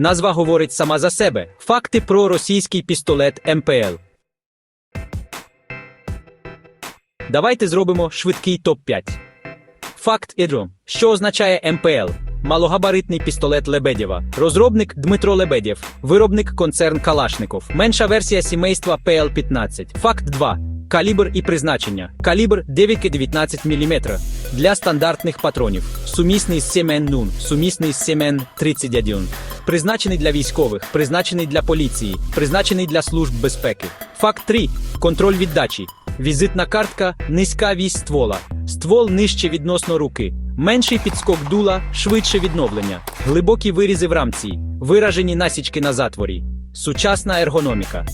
Назва говорить сама за себе. Факти про російський пістолет МПЛ. Давайте зробимо швидкий топ-5. Факт Ідро. Що означає МПЛ? Малогабаритний пістолет Лебедєва. Розробник Дмитро Лебедєв. Виробник концерн Калашников. Менша версія сімейства ПЛ-15. Факт 2. Калібр і призначення. Калібр 9,19 мм. Для стандартних патронів. Сумісний з Сімен Нун. Сумісний з Сімен 31. Призначений для військових, призначений для поліції, призначений для служб безпеки. Факт 3. Контроль віддачі. Візитна картка низька вісь ствола. Ствол нижче відносно руки. Менший підскок дула, швидше відновлення. Глибокі вирізи в рамці. Виражені насічки на затворі. Сучасна ергономіка.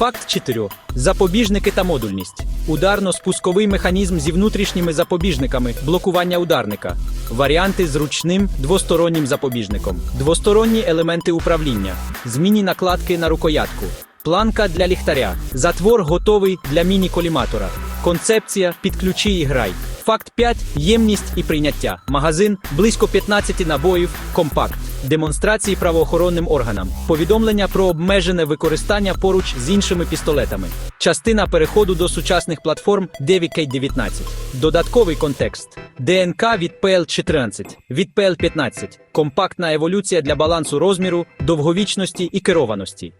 Факт 4. Запобіжники та модульність. Ударно-спусковий механізм зі внутрішніми запобіжниками, блокування ударника. Варіанти з ручним двостороннім запобіжником. Двосторонні елементи управління. зміні накладки на рукоятку. Планка для ліхтаря. Затвор готовий для міні-коліматора. Концепція підключи і грай. Факт 5. Ємність і прийняття. Магазин близько 15 набоїв. Компакт. Демонстрації правоохоронним органам. Повідомлення про обмежене використання поруч з іншими пістолетами. Частина переходу до сучасних платформ 9K19. Додатковий контекст. ДНК від PL14, від PL15. Компактна еволюція для балансу розміру, довговічності і керованості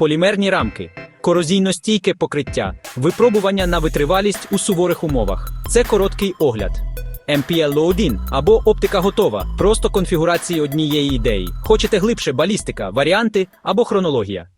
полімерні рамки, корозійно-стійке покриття, випробування на витривалість у суворих умовах. Це короткий огляд. MPL 1 або оптика готова, просто конфігурації однієї ідеї. Хочете глибше балістика, варіанти або хронологія.